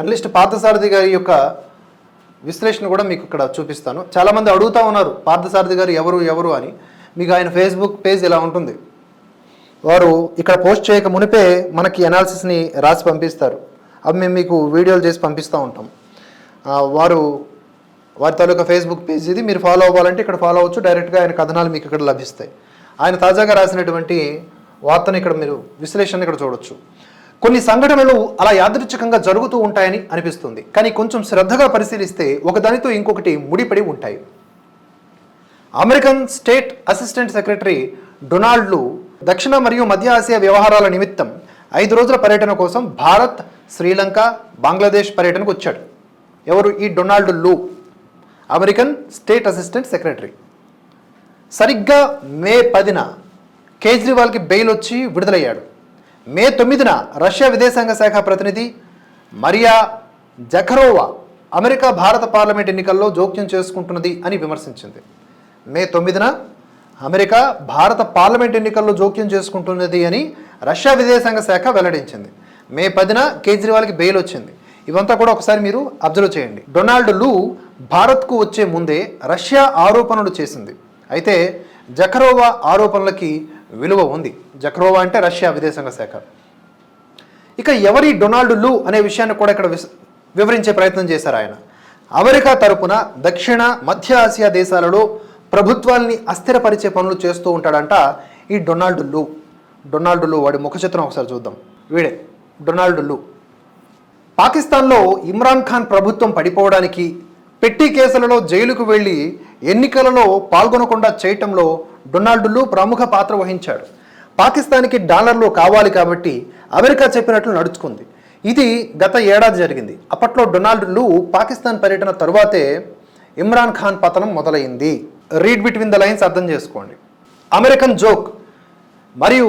Analyst Parthasarathi గారి యొక్క విశ్లేషణ కూడా మీకు ఇక్కడ చూపిస్తాను. చాలామంది అడుగుతా ఉన్నారు పార్థసారథి గారు ఎవరు ఎవరు అని. మీకు ఆయన ఫేస్బుక్ పేజ్ ఇలా ఉంటుంది? వారు ఇక్కడ పోస్ట్ చేయక మునిపే మనకి అనాలిసిస్ని రాసి పంపిస్తారు. అవి మేము మీకు వీడియోలు చేసి పంపిస్తూ ఉంటాం. వారు వారి తాలూకా ఫేస్బుక్ పేజ్ ఇది మీరు ఫాలో అవ్వాలంటే ఇక్కడ ఫాలో అవ్వచ్చు. డైరెక్ట్గా ఆయన కథనాలు మీకు ఇక్కడ లభిస్తాయి. ఆయన తాజాగా రాసినటువంటి వార్తను ఇక్కడ మీరు విశ్లేషణ ఇక్కడ చూడొచ్చు. కొన్ని సంఘటనలు అలా యాదృచ్ఛికంగా జరుగుతూ ఉంటాయని అనిపిస్తుంది. కానీ కొంచెం శ్రద్ధగా పరిశీలిస్తే ఒకదానితో ఇంకొకటి ముడిపడి ఉంటాయి. అమెరికన్ స్టేట్ అసిస్టెంట్ సెక్రటరీ డొనాల్డ్లు దక్షిణ మరియు మధ్య ఆసియా వ్యవహారాల నిమిత్తం ఐదు రోజుల పర్యటన కోసం భారత్ శ్రీలంక బంగ్లాదేశ్ పర్యటనకు వచ్చాడు. ఎవరు? ఈ డొనాల్డ్ లూ అమెరికన్ స్టేట్ అసిస్టెంట్ సెక్రటరీ. సరిగ్గా మే పదిన కేజ్రీవాల్కి బెయిల్ వచ్చి విడుదలయ్యాడు. మే తొమ్మిదిన రష్యా విదేశాంగ శాఖ ప్రతినిధి మరియా జఖరోవా అమెరికా భారత పార్లమెంట్ ఎన్నికల్లో జోక్యం చేసుకుంటున్నది అని విమర్శించింది. మే తొమ్మిదిన అమెరికా భారత పార్లమెంట్ ఎన్నికల్లో జోక్యం చేసుకుంటున్నది అని రష్యా విదేశాంగ శాఖ వెల్లడించింది. మే పదిన కేజ్రీవాల్కి బెయిల్ వచ్చింది. ఇవంతా కూడా ఒకసారి మీరు అబ్జర్వ్ చేయండి. డొనాల్డ్ లూ భారత్కు వచ్చే ముందే రష్యా ఆరోపణలు చేసింది. అయితే జఖరోవా ఆరోపణలకి విలువ ఉంది. జక్రోవా అంటే రష్యా విదేశాంగ శాఖ. ఇక ఎవరి డొనాల్డ్ లూ అనే విషయాన్ని కూడా ఇక్కడ వివరించే ప్రయత్నం చేశారు ఆయన. అమెరికా తరపున దక్షిణ మధ్య ఆసియా దేశాలలో ప్రభుత్వాల్ని అస్థిరపరిచే పనులు చేస్తూ ఉంటాడంట ఈ డొనాల్డ్ లూ. డొనాల్డ్ లూ వాడి ముఖ చిత్రం ఒకసారి చూద్దాం. వీడే డొనాల్డ్ లూ. పాకిస్తాన్లో ఇమ్రాన్ ఖాన్ ప్రభుత్వం పడిపోవడానికి పెట్టి కేసులలో జైలుకు వెళ్ళి ఎన్నికలలో పాల్గొనకుండా చేయటంలో డొనాల్డ్ లూ ప్రముఖ పాత్ర వహించాడు. పాకిస్తాన్కి డాలర్లు కావాలి కాబట్టి అమెరికా చెప్పినట్లు నడుచుకుంది. ఇది గత ఏడాది జరిగింది. అప్పట్లో డొనాల్డ్ లూ పాకిస్తాన్ పర్యటన తరువాతే ఇమ్రాన్ ఖాన్ పతనం మొదలైంది. రీడ్ బిట్వీన్ ద లైన్స్ అర్థం చేసుకోండి. American joke. మరియు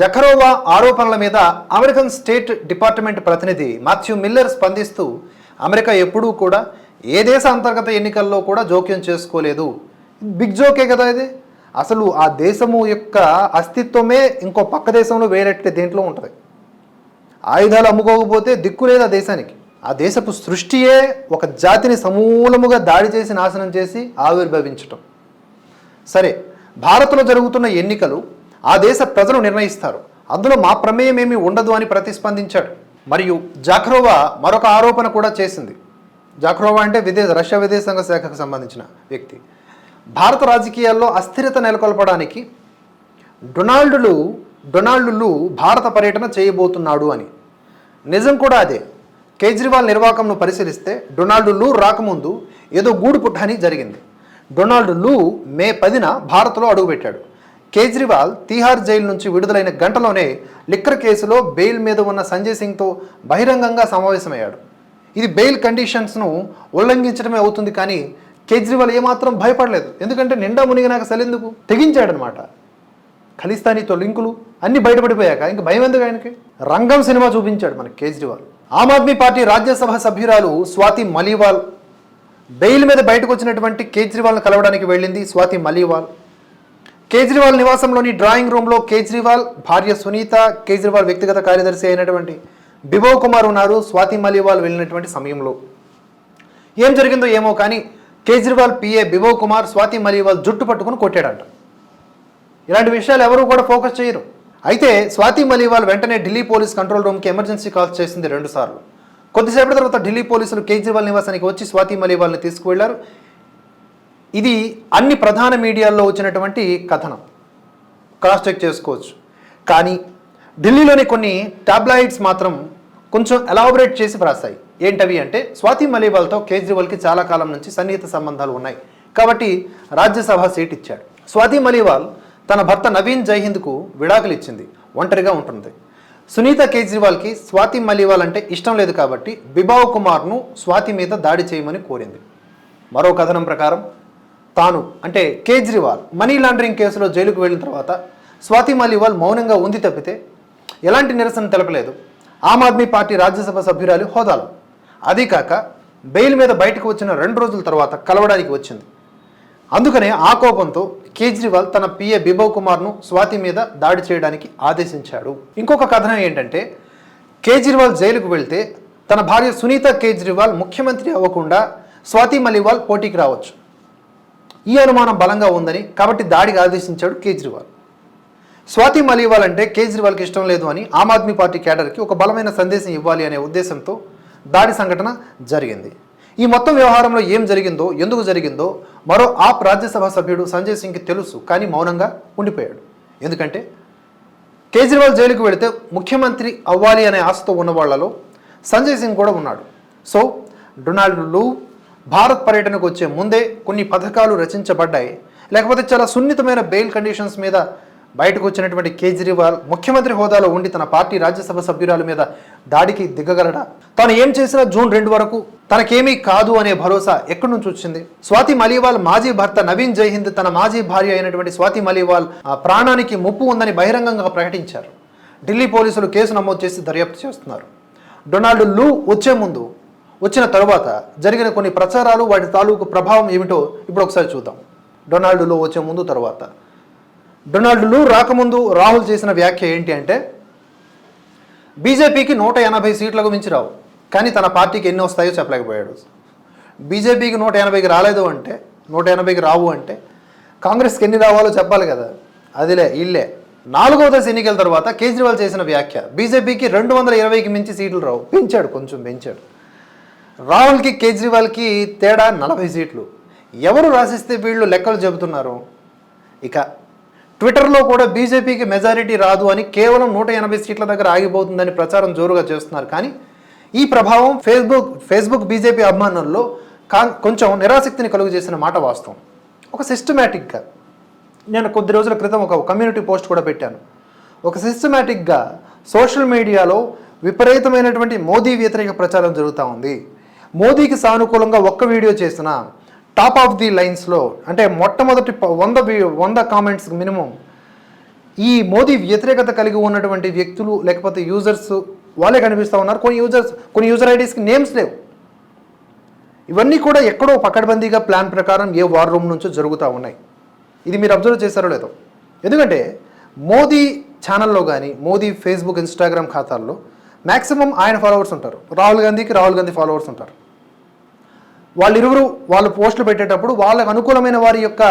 జఖరోవా ఆరోపణల మీద అమెరికన్ స్టేట్ డిపార్ట్మెంట్ ప్రతినిధి మాథ్యూ మిల్లర్ స్పందిస్తూ అమెరికా ఎప్పుడూ కూడా ఏ దేశ అంతర్గత ఎన్నికల్లో కూడా జోక్యం చేసుకోలేదు. బిగ్ జోకే కదా ఇది? అసలు ఆ దేశము యొక్క అస్తిత్వమే ఇంకో పక్క దేశంలో వేరెట్టే దేంట్లో ఉంటుంది. ఆయుధాలు అమ్ముకోకపోతే దిక్కు లేదు ఆ దేశానికి. ఆ దేశపు సృష్టియే ఒక జాతిని సమూలముగా దాడి చేసి నాశనం చేసి ఆవిర్భవించటం. సరే భారత్లో జరుగుతున్న ఎన్నికలు ఆ దేశ ప్రజలు నిర్ణయిస్తారు. అందులో మా ప్రమేయం ఏమీ ఉండదు అని ప్రతిస్పందించాడు. మరియు జాఖ్రోవా మరొక ఆరోపణ కూడా చేసింది. జాఖ్రోవా అంటే విదేశ రష్యా విదేశాంగ శాఖకు సంబంధించిన వ్యక్తి. భారత రాజకీయాల్లో అస్థిరత నెలకొల్పడానికి డొనాల్డులు డొనాల్డులు భారత పర్యటన చేయబోతున్నాడు అని. నిజం కూడా అదే. కేజ్రీవాల్ నిర్వాకంను పరిశీలిస్తే డొనాల్డ్ లూ రాకముందు ఏదో గూడు పుట్టని జరిగింది. డొనాల్డ్ లూ మే పదిన భారత్లో అడుగుపెట్టాడు. కేజ్రీవాల్ తీహార్ జైలు నుంచి విడుదలైన గంటలోనే లిక్కర్ కేసులో బెయిల్ మీద ఉన్న సంజయ్ సింగ్తో బహిరంగంగా సమావేశమయ్యాడు. ఇది బెయిల్ కండిషన్స్ను ఉల్లంఘించడమే అవుతుంది కానీ కేజ్రీవాల్ ఏమాత్రం భయపడలేదు. ఎందుకంటే నిండా మునిగినాక సెలెందుకు తెగించాడనమాట. ఖలిస్తానీతో లింకులు అన్ని బయటపడిపోయాక ఇంక భయం ఎందుకు ఆయనకి? రంగం సినిమా చూపించాడు మనకి కేజ్రీవాల్. ఆమ్ ఆద్మీ పార్టీ రాజ్యసభ సభ్యురాలు స్వాతి మలీవాల్. బెయిల్ మీద బయటకు వచ్చినటువంటి కేజ్రీవాల్ను కలవడానికి వెళ్ళింది స్వాతి మలీవాల్. కేజ్రీవాల్ నివాసంలోని డ్రాయింగ్ రూమ్లో కేజ్రీవాల్ భార్య సునీత కేజ్రీవాల్ వ్యక్తిగత కార్యదర్శి అయినటువంటి బిభవ్ కుమార్ ఉన్నారు స్వాతి మలీవాల్ వెళ్ళినటువంటి సమయంలో. ఏం జరిగిందో ఏమో కానీ కేజ్రీవాల్ పిఏ బిభవ్ కుమార్ స్వాతి మలీవాల్ జుట్టు పట్టుకుని కొట్టాడంట. ఇలాంటి విషయాలు ఎవరు కూడా ఫోకస్ చేయరు. అయితే స్వాతి మలీవాల్ వెంటనే ఢిల్లీ పోలీస్ కంట్రోల్ రూమ్కి ఎమర్జెన్సీ కాల్స్ చేసింది రెండుసార్లు కొద్దిసేపటి తర్వాత ఢిల్లీ పోలీసులు కేజ్రీవాల్ నివాసానికి వచ్చి స్వాతి మలీవాల్ని తీసుకువెళ్ళారు. ఇది అన్ని ప్రధాన మీడియాల్లో వచ్చినటువంటి కథనం. క్రాస్ చెక్ చేసుకోవచ్చు. కానీ ఢిల్లీలోని కొన్ని టాబ్లాయిడ్స్ మాత్రం కొంచెం ఎలాబరేట్ చేసి వ్రాసాయి ఏంటవి అంటే స్వాతి మలీవాల్తో కేజ్రీవాల్కి చాలా కాలం నుంచి సన్నిహిత సంబంధాలు ఉన్నాయి. కాబట్టి రాజ్యసభ సీట్ ఇచ్చాడు. స్వాతి మలీవాల్ తన భర్త నవీన్ జైహింద్కు విడాకులు ఇచ్చింది. ఒంటరిగా ఉంటుంది సునీత కేజ్రీవాల్కి స్వాతి మలీవాల్ అంటే ఇష్టం లేదు కాబట్టి బిబావ్ కుమార్ను స్వాతి మీద దాడి చేయమని కోరింది. మరో కథనం ప్రకారం తాను అంటే కేజ్రీవాల్ మనీ లాండరింగ్ కేసులో జైలుకు వెళ్ళిన తర్వాత స్వాతి మలీవాల్ మౌనంగా ఉంది తప్పితే ఎలాంటి నిరసన తెలపలేదు. ఆమ్ ఆద్మీ పార్టీ రాజ్యసభ సభ్యురాలి హోదాలో అదీ కాక బెయిల్ మీద బయటకు వచ్చిన రెండు రోజుల తర్వాత కలవడానికి వచ్చింది. అందుకనే ఆ కోపంతో కేజ్రీవాల్ తన పిఏ బిభవ్ కుమార్ను స్వాతి మీద దాడి చేయడానికి ఆదేశించాడు. ఇంకొక కథనం ఏంటంటే కేజ్రీవాల్ జైలుకు వెళ్తే తన భార్య సునీత కేజ్రీవాల్ ముఖ్యమంత్రి అవ్వకుండా స్వాతి మలివాల్ పోటీకి రావచ్చు. ఈ అనుమానం బలంగా ఉందని కాబట్టి దాడికి ఆదేశించాడు కేజ్రీవాల్. స్వాతి మలివాల్ అంటే కేజ్రీవాల్కి ఇష్టం లేదు అని ఆమ్ ఆద్మీ పార్టీ కేడర్కి ఒక బలమైన సందేశం ఇవ్వాలి అనే ఉద్దేశంతో దాడి సంఘటన జరిగింది. ఈ మొత్తం వ్యవహారంలో ఏం జరిగిందో ఎందుకు జరిగిందో మరో ఆప్ రాజ్యసభ సభ్యుడు సంజయ్ సింగ్కి తెలుసు కానీ మౌనంగా ఉండిపోయాడు. ఎందుకంటే కేజ్రీవాల్ జైలుకు వెళితే ముఖ్యమంత్రి అవ్వాలి అనే ఆశతో ఉన్న వాళ్ళలో సంజయ్ సింగ్ కూడా ఉన్నాడు. సో డొనాల్డ్ లూ భారత్ పర్యటనకు వచ్చే ముందే కొన్ని పథకాలు రచించబడ్డాయి. లేకపోతే చాలా సున్నితమైన బెయిల్ కండిషన్స్ మీద బయటకు వచ్చినటువంటి కేజ్రీవాల్ ముఖ్యమంత్రి హోదాలో ఉండి తన పార్టీ రాజ్యసభ సభ్యురాల మీద దాడికి దిగగలడా? తాను ఏం చేసినా జూన్ రెండు వరకు తనకేమీ కాదు అనే భరోసా ఎక్కడి నుంచి వచ్చింది? స్వాతి మలీవాల్ మాజీ భర్త నవీన్ జైహింద్ తన మాజీ భార్య అయినటువంటి స్వాతి మలీవాల్ ఆ ప్రాణానికి ముప్పు ఉందని బహిరంగంగా ప్రకటించారు. ఢిల్లీ పోలీసులు కేసు నమోదు చేసి దర్యాప్తు చేస్తున్నారు. డొనాల్డ్ లూ వచ్చే ముందు వచ్చిన తరువాత జరిగిన కొన్ని ప్రచారాలు వాటి తాలూకు ప్రభావం ఏమిటో ఇప్పుడు ఒకసారి చూద్దాం. డొనాల్డ్ లూ వచ్చే ముందు తర్వాత. డొనాల్డ్ లూ రాకముందు రాహుల్ చేసిన వ్యాఖ్య ఏంటి అంటే బీజేపీకి నూట ఎనభై సీట్లకు మించి రావు కానీ తన పార్టీకి ఎన్ని వస్తాయో చెప్పలేకపోయాడు. బీజేపీకి నూట ఎనభైకి రాలేదు అంటే నూట ఎనభైకి రావు అంటే కాంగ్రెస్కి ఎన్ని రావాలో చెప్పాలి కదా. అదిలే ఇల్లే. నాలుగవ దశ ఎన్నికల తర్వాత కేజ్రీవాల్ చేసిన వ్యాఖ్య బీజేపీకి రెండు వందల ఇరవైకి మించి సీట్లు రావు. పెంచాడు కొంచెం పెంచాడు. రాహుల్కి కేజ్రీవాల్కి తేడా నలభై సీట్లు. ఎవరు రాసిస్తే వీళ్ళు లెక్కలు చెబుతున్నారు? ఇక ట్విట్టర్లో కూడా బీజేపీకి మెజారిటీ రాదు అని కేవలం నూట ఎనభై సీట్ల దగ్గర ఆగిపోతుందని ప్రచారం జోరుగా చేస్తున్నారు. కానీ ఈ ప్రభావం ఫేస్బుక్ ఫేస్బుక్ బీజేపీ అభిమానుల్లో కా కొంచెం నిరాసక్తిని కలుగు చేసిన మాట వాస్తవం. ఒక సిస్టమేటిక్గా నేను కొద్ది రోజుల క్రితం ఒక కమ్యూనిటీ పోస్ట్ కూడా పెట్టాను. ఒక సిస్టమేటిక్గా సోషల్ మీడియాలో విపరీతమైనటువంటి మోదీ వ్యతిరేక ప్రచారం జరుగుతూ ఉంది. మోదీకి సానుకూలంగా ఒక్క వీడియో చేసిన టాప్ ఆఫ్ ది లైన్స్లో అంటే మొట్టమొదటి వంద వంద కామెంట్స్ మినిమం. ఈ మోదీ వ్యతిరేకత కలిగి ఉన్నటువంటి వ్యక్తులు లేకపోతే యూజర్స్ వాళ్ళే కనిపిస్తూ ఉన్నారు. కొన్ని యూజర్స్ కొన్ని యూజర్ ఐడీస్కి నేమ్స్ లేవు. ఇవన్నీ కూడా ఎక్కడో పకడ్బందీగా ప్లాన్ ప్రకారం ఏ వార్ రూమ్ నుంచో జరుగుతూ ఉన్నాయి. ఇది మీరు అబ్జర్వ్ చేశారో లేదో. ఎందుకంటే మోదీ ఛానల్లో కానీ మోదీ ఫేస్బుక్ ఇన్స్టాగ్రామ్ ఖాతాల్లో మ్యాక్సిమం ఆయన ఫాలోవర్స్ ఉంటారు. రాహుల్ గాంధీకి రాహుల్ గాంధీ ఫాలోవర్స్ ఉంటారు. వాళ్ళిరువురు వాళ్ళు పోస్టులు పెట్టేటప్పుడు వాళ్ళకు అనుకూలమైన వారి యొక్క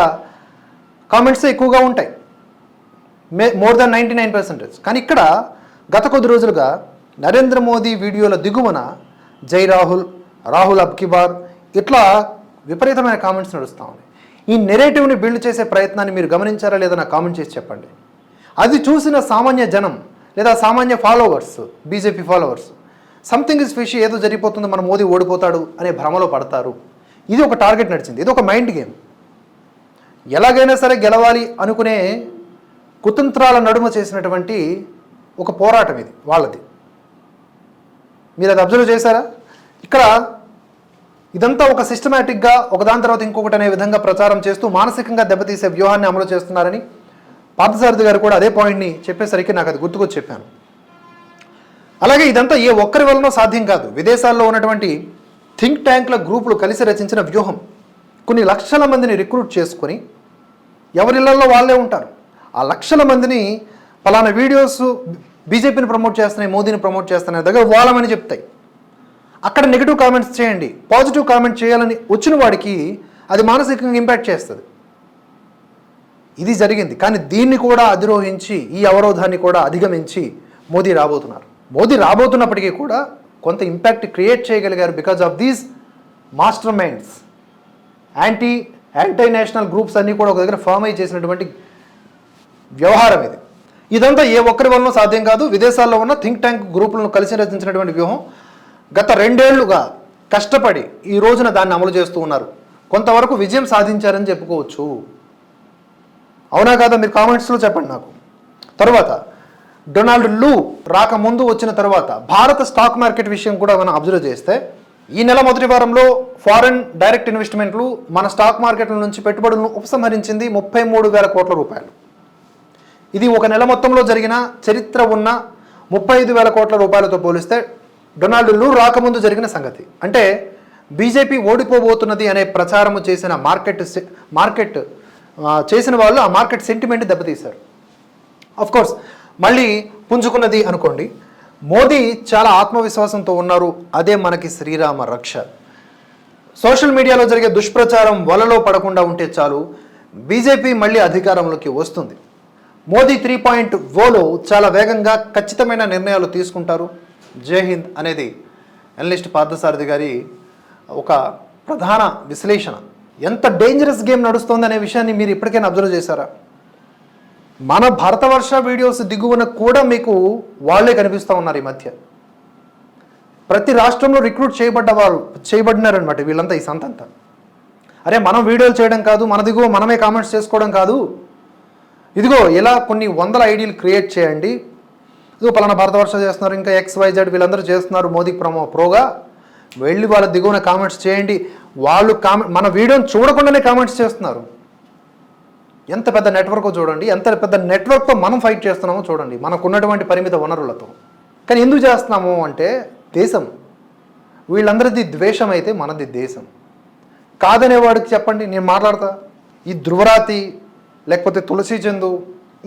కామెంట్స్ ఎక్కువగా ఉంటాయి. May more than ninety nine percentage. కానీ ఇక్కడ గత కొద్ది రోజులుగా నరేంద్ర మోదీ వీడియోల దిగువన జై రాహుల్ రాహుల్ అబ్కిబార్ ఇట్లా విపరీతమైన కామెంట్స్ నడుస్తూ ఉన్నాయి. ఈ నెరేటివ్ని బిల్డ్ చేసే ప్రయత్నాన్ని మీరు గమనించారా లేదా నాకు కామెంట్ చేసి చెప్పండి. అది చూసిన సామాన్య జనం లేదా సామాన్య followers BJP followers something is fish ఏదో జరిగిపోతుంది మన మోదీ ఓడిపోతాడు అనే భ్రమలో పడతారు. ఇది ఒక టార్గెట్ నడిచింది ఇది ఒక మైండ్ గేమ్ ఎలాగైనా సరే గెలవాలి అనుకునే కుతంత్రాల నడుమ చేసినటువంటి ఒక పోరాటం ఇది వాళ్ళది. మీరు అది అబ్జర్వ్ చేశారా? ఇక్కడ ఇదంతా ఒక సిస్టమేటిక్గా ఒకదాని తర్వాత ఇంకొకటి అనే విధంగా ప్రచారం చేస్తూ మానసికంగా దెబ్బతీసే వ్యూహాన్ని అమలు చేస్తున్నారని పార్థసారథి గారు కూడా అదే పాయింట్ని చెప్పేసరికి నాకు అది గుర్తుకొచ్చి చెప్పాను. అలాగే ఇదంతా ఏ ఒక్కరి వలన సాధ్యం కాదు. విదేశాల్లో ఉన్నటువంటి థింక్ ట్యాంక్ల గ్రూపులు కలిసి రచించిన వ్యూహం. కొన్ని లక్షల మందిని రిక్రూట్ చేసుకొని ఎవరిళ్ళలో వాళ్ళే ఉంటారు. ఆ లక్షల మందిని పలానా వీడియోస్ బీజేపీని ప్రమోట్ చేస్తున్నాయి మోదీని ప్రమోట్ చేస్తున్నాయి దగ్గర వాళ్ళమని చెప్తాయి. అక్కడ నెగిటివ్ కామెంట్స్ చేయండి. పాజిటివ్ కామెంట్ చేయాలని వచ్చిన వాడికి అది మానసికంగా ఇంపాక్ట్ చేస్తుంది. ఇది జరిగింది. కానీ దీన్ని కూడా అధిరోహించి ఈ అవరోధాన్ని కూడా అధిగమించి మోదీ రాబోతున్నారు. మోదీ రాబోతున్నప్పటికీ కూడా కొంత ఇంపాక్ట్ క్రియేట్ చేయగలిగారు because of these masterminds anti anti national groups అన్నీ కూడా ఒక దగ్గర ఫామ్ అయి చేసినటువంటి వ్యవహారం ఇది. ఇదంతా ఏ ఒక్కరి వలన సాధ్యం కాదు విదేశాల్లో ఉన్న థింక్ ట్యాంక్ గ్రూపులను కలిసి రచించినటువంటి వ్యూహం గత రెండేళ్ళుగా కష్టపడి ఈ రోజున దాన్ని అమలు చేస్తూ ఉన్నారు. కొంతవరకు విజయం సాధించారని చెప్పుకోవచ్చు. అవునా కాదా? మీరు కామెంట్స్లో చెప్పండి నాకు. తర్వాత డొనాల్డ్ లూ రాకముందు వచ్చిన తర్వాత భారత స్టాక్ మార్కెట్ విషయం కూడా మనం అబ్జర్వ్ చేస్తే ఈ నెల మొదటి వారంలో ఫారెన్ డైరెక్ట్ ఇన్వెస్ట్మెంట్లు మన స్టాక్ మార్కెట్ల నుంచి పెట్టుబడులను ఉపసంహరించింది ముప్పై మూడు వేల కోట్ల రూపాయలు. ఇది ఒక నెల మొత్తంలో జరిగిన చరిత్ర ఉన్న ముప్పై ఐదు వేల కోట్ల రూపాయలతో పోలిస్తే డొనాల్డ్ లూ రాకముందు జరిగిన సంగతి. అంటే బీజేపీ ఓడిపోబోతున్నది అనే ప్రచారము చేసిన మార్కెట్ మార్కెట్ చేసిన వాళ్ళు ఆ మార్కెట్ సెంటిమెంట్ దెబ్బతీశారు. కోర్స్ మళ్ళీ పుంజుకున్నది అనుకోండి. మోదీ చాలా ఆత్మవిశ్వాసంతో ఉన్నారు. అదే మనకి శ్రీరామ రక్ష. సోషల్ మీడియాలో జరిగే దుష్ప్రచారం వలలో పడకుండా ఉంటే చాలు. బీజేపీ మళ్ళీ అధికారంలోకి వస్తుంది. మోదీ త్రీ పాయింట్ ఓలో చాలా వేగంగా ఖచ్చితమైన నిర్ణయాలు తీసుకుంటారు. జై హింద్ అనేది అనలిస్ట్ పార్థసారథి గారి ఒక ప్రధాన విశ్లేషణ. ఎంత డేంజరస్ గేమ్ నడుస్తోంది అనే విషయాన్ని మీరు ఇప్పటికైనా అబ్జర్వ్ చేశారా? మన భారతవర్ష వీడియోస్ దిగువన కూడా మీకు వాళ్ళే కనిపిస్తూ ఉన్నారు ఈ మధ్య. ప్రతి రాష్ట్రంలో రిక్రూట్ చేయబడ్డ వాళ్ళు చేయబడినారనమాట వీళ్ళంతా ఈ సంతంతా అరే మనం వీడియోలు చేయడం కాదు మన దిగువ మనమే కామెంట్స్ చేసుకోవడం కాదు. ఇదిగో ఇలా కొన్ని వందల ఐడీలు క్రియేట్ చేయండి. ఇదిగో పలానా భారతవర్ష చేస్తున్నారు ఇంకా ఎక్స్ వైజెడ్ వీళ్ళందరూ చేస్తున్నారు మోదీ ప్రమో ప్రోగా. వెళ్ళి వాళ్ళ దిగువన కామెంట్స్ చేయండి. వాళ్ళు కామెంట్ మన వీడియోని చూడకుండానే కామెంట్స్ చేస్తున్నారు. ఎంత పెద్ద నెట్వర్క్ చూడండి ఎంత పెద్ద నెట్వర్క్తో మనం ఫైట్ చేస్తున్నామో చూడండి మనకు ఉన్నటువంటి పరిమిత వనరులతో. కానీ ఎందుకు చేస్తున్నాము అంటే దేశం. వీళ్ళందరిది ద్వేషం అయితే మనది దేశం. కాదనే వాడికి చెప్పండి నేను మాట్లాడతా. ఈ ధృవరాతి లేకపోతే తులసి చందు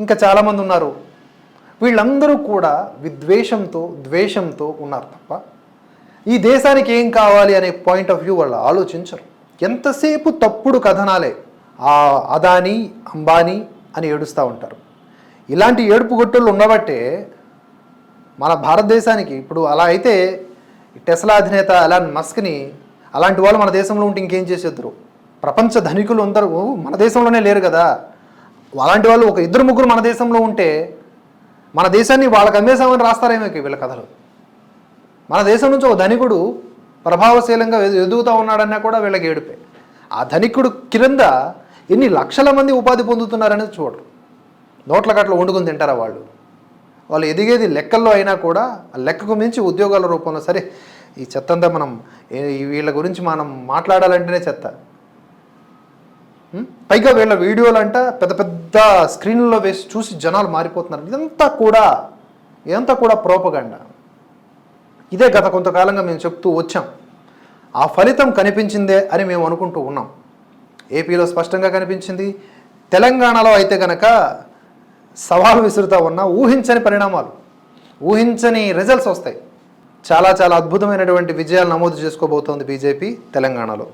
ఇంకా చాలామంది ఉన్నారు. వీళ్ళందరూ కూడా విద్వేషంతో ద్వేషంతో ఉన్నారు తప్ప ఈ దేశానికి ఏం కావాలి అనే పాయింట్ ఆఫ్ వ్యూ వాళ్ళు ఆలోచించరు. ఎంతసేపు తప్పుడు కథనాలే అదాని అంబానీ అని ఏడుస్తూ ఉంటారు. ఇలాంటి ఏడుపు గొట్టులు ఉండబట్టే మన భారతదేశానికి ఇప్పుడు అలా అయితే ఈ టెస్లా అధినేత అలాన్ మస్క్ని అలాంటి వాళ్ళు మన దేశంలో ఉంటే ఇంకేం చేసేద్దరు? ప్రపంచ ధనికులు అందరూ మన దేశంలోనే లేరు కదా. అలాంటి వాళ్ళు ఒక ఇద్దరు ముగ్గురు మన దేశంలో ఉంటే మన దేశాన్ని వాళ్ళకి అమ్మేశామని రాస్తారేమో వీళ్ళ కథలు. మన దేశం నుంచి ఒక ధనికుడు ప్రభావశీలంగా ఎదుగుతూ ఉన్నాడన్నా కూడా వీళ్ళకి ఏడుపే. ఆ ధనికుడు క్రింద ఎన్ని లక్షల మంది ఉపాధి పొందుతున్నారనేది చూడరు. నోట్ల గట్ల వండుకొని తింటారా వాళ్ళు? వాళ్ళు ఎదిగేది లెక్కల్లో అయినా కూడా ఆ లెక్కకు మించి ఉద్యోగాల రూపంలో సరే ఈ చెత్త అంతా మనం వీళ్ళ గురించి మనం మాట్లాడాలంటేనే చెత్త. పైగా వీళ్ళ వీడియోలు అంట పెద్ద పెద్ద స్క్రీన్లో వేసి చూసి జనాలు మారిపోతున్నారు. ఇదంతా కూడా ఇదంతా కూడా ప్రోపగండ. ఇదే గత కొంతకాలంగా మేము చెప్తూ వచ్చాం. ఆ ఫలితం కనిపించిందే అని మేము అనుకుంటూ ఉన్నాం. ఏపీలో స్పష్టంగా కనిపించింది. తెలంగాణలో అయితే కనుక సవాలు విసురుతా ఉన్న ఊహించని పరిణామాలు ఊహించని రిజల్ట్స్ వస్తాయి. చాలా చాలా అద్భుతమైనటువంటి విజయాలు నమోదు చేసుకోబోతోంది బీజేపీ తెలంగాణలో.